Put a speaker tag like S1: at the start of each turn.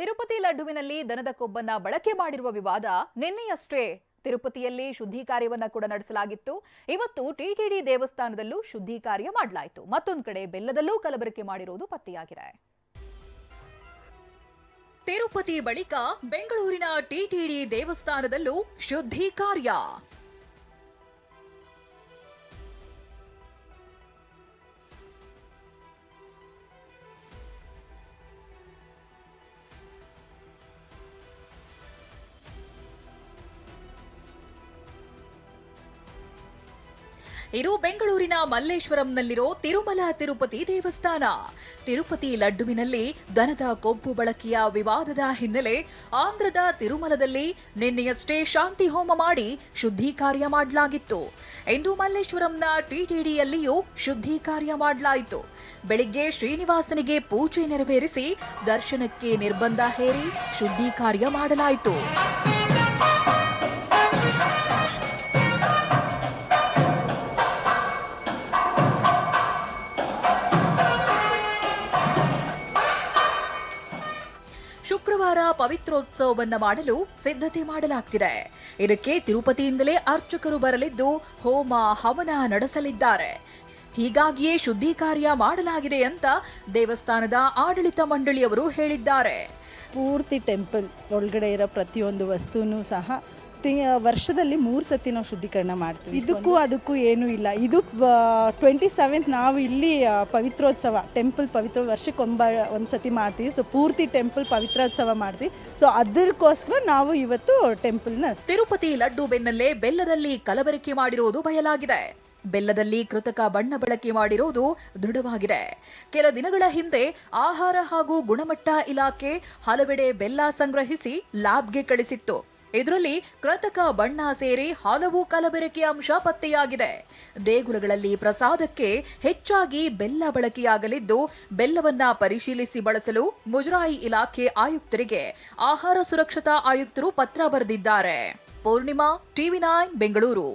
S1: ತಿರುಪತಿ ಲಡ್ಡುವಿನಲ್ಲಿ ದನದ ಕೊಬ್ಬನ್ನ ಬಳಕೆ ಮಾಡಿರುವ ವಿವಾದ ನಿನ್ನೆಯಷ್ಟೇ. ತಿರುಪತಿಯಲ್ಲಿ ಶುದ್ಧಿ ಕಾರ್ಯವನ್ನ ಕೂಡ ನಡೆಸಲಾಗಿತ್ತು. ಇವತ್ತು ಟಿಟಿಡಿ ದೇವಸ್ಥಾನದಲ್ಲೂ ಶುದ್ಧಿ ಕಾರ್ಯ ಮಾಡಲಾಯಿತು. ಮತ್ತೊಂದು ಕಡೆ ಬೆಲ್ಲದಲ್ಲೂ ಕಲಬೆರಕೆ ಮಾಡಿರುವುದು ಪತ್ತೆಯಾಗಿದೆ. ತಿರುಪತಿ ಬಳಿಕ ಬೆಂಗಳೂರಿನ ಟಿಟಿಡಿ ದೇವಸ್ಥಾನದಲ್ಲೂ ಶುದ್ಧಿ ಕಾರ್ಯ ಇದು ಬೆಂಗಳೂರಿನ ಮಲ್ಲೇಶ್ವರಂನಲ್ಲಿರೋ ತಿರುಮಲ ತಿರುಪತಿ ದೇವಸ್ಥಾನ. ತಿರುಪತಿ ಲಡ್ಡುವಿನಲ್ಲಿ ದನದ ಕೊಬ್ಬು ಬಳಕೆಯ ವಿವಾದದ ಹಿನ್ನೆಲೆ ಆಂಧ್ರದ ತಿರುಮಲದಲ್ಲಿ ನಿನ್ನೆಯಷ್ಟೇ ಶಾಂತಿ ಹೋಮ ಮಾಡಿ ಶುದ್ಧಿ ಕಾರ್ಯ ಮಾಡಲಾಗಿತ್ತು. ಇಂದು ಮಲ್ಲೇಶ್ವರಂನ ಟಿಟಿಡಿಯಲ್ಲಿಯೂ ಶುದ್ಧಿ ಕಾರ್ಯ ಮಾಡಲಾಯಿತು. ಬೆಳಿಗ್ಗೆ ಶ್ರೀನಿವಾಸನಿಗೆ ಪೂಜೆ ನೆರವೇರಿಸಿ ದರ್ಶನಕ್ಕೆ ನಿರ್ಬಂಧ ಹೇರಿ ಶುದ್ಧಿ ಕಾರ್ಯ ಮಾಡಲಾಯಿತು. ಶುಕ್ರವಾರ ಪವಿತ್ರೋತ್ಸವವನ್ನು ಮಾಡಲು ಸಿದ್ಧತೆ ಮಾಡಲಾಗ್ತಿದೆ. ಇದಕ್ಕೆ ತಿರುಪತಿಯಿಂದಲೇ ಅರ್ಚಕರು ಬರಲಿದ್ದು ಹೋಮ, ಹವನ ನಡೆಸಲಿದ್ದಾರೆ. ಹೀಗಾಗಿಯೇ ಶುದ್ಧಿ ಕಾರ್ಯ ಮಾಡಲಾಗಿದೆ ಅಂತ ದೇವಸ್ಥಾನದ ಆಡಳಿತ ಮಂಡಳಿಯವರು ಹೇಳಿದ್ದಾರೆ.
S2: ಪೂರ್ತಿ ಟೆಂಪಲ್ ಒಳಗಡೆ ಇರೋ ಪ್ರತಿಯೊಂದು ವಸ್ತುನೂ ಸಹ ವರ್ಷದಲ್ಲಿ ಮೂರು ಸತಿ ನಾವು ಶುದ್ಧೀಕರಣ ಮಾಡ್ತೀವಿ. ಇದಕ್ಕೂ ಅದಕ್ಕೂ ಏನೂ ಇಲ್ಲ. ಇದು ಟ್ವೆಂಟಿ ಸೆವೆಂತ್ ನಾವು ಇಲ್ಲಿ ಪವಿತ್ರೋತ್ಸವ ಟೆಂಪಲ್ ಪವಿತ್ರ ವರ್ಷಕ್ಕೊಂಬ ಒಂದು ಸತಿ ಮಾಡ್ತೀವಿ. ಸೊ ಪೂರ್ತಿ ಟೆಂಪಲ್ ಪವಿತ್ರೋತ್ಸವ ಮಾಡ್ತೀವಿ. ಸೊ ಅದಕ್ಕೋಸ್ಕರ ನಾವು ಇವತ್ತು ಟೆಂಪಲ್ನ
S1: ತಿರುಪತಿ ಲಡ್ಡು ಬೆನ್ನಲ್ಲೇ ಬೆಲ್ಲದಲ್ಲಿ ಕಲಬೆರಕೆ ಮಾಡಿರುವುದು ಬಯಲಾಗಿದೆ. ಬೆಲ್ಲದಲ್ಲಿ ಕೃತಕ ಬಣ್ಣ ಬಳಕೆ ಮಾಡಿರುವುದು ದೃಢವಾಗಿದೆ. ಕೆಲ ದಿನಗಳ ಹಿಂದೆ ಆಹಾರ ಹಾಗೂ ಗುಣಮಟ್ಟ ಇಲಾಖೆ ಹಲವೆಡೆ ಬೆಲ್ಲ ಸಂಗ್ರಹಿಸಿ ಲ್ಯಾಬ್ಗೆ ಕಳಿಸಿತ್ತು. ಇದರಲ್ಲಿ ಕೃತಕ ಬಣ್ಣ ಸೇರಿ ಹಲವು ಕಲಬೆರಕೆ ಅಂಶ ಪತ್ತೆಯಾಗಿದೆ. ದೇಗುಲಗಳಲ್ಲಿ ಪ್ರಸಾದಕ್ಕೆ ಹೆಚ್ಚಾಗಿ ಬೆಲ್ಲ ಬಳಕೆಯಾಗಲಿದ್ದು, ಬೆಲ್ಲವನ್ನ ಪರಿಶೀಲಿಸಿ ಬಳಸಲು ಮುಜರಾಯಿ ಇಲಾಖೆ ಆಯುಕ್ತರಿಗೆ ಆಹಾರ ಸುರಕ್ಷತಾ ಆಯುಕ್ತರು ಪತ್ರ ಬರೆದಿದ್ದಾರೆ. Purnima, TV nine, Bengaluru.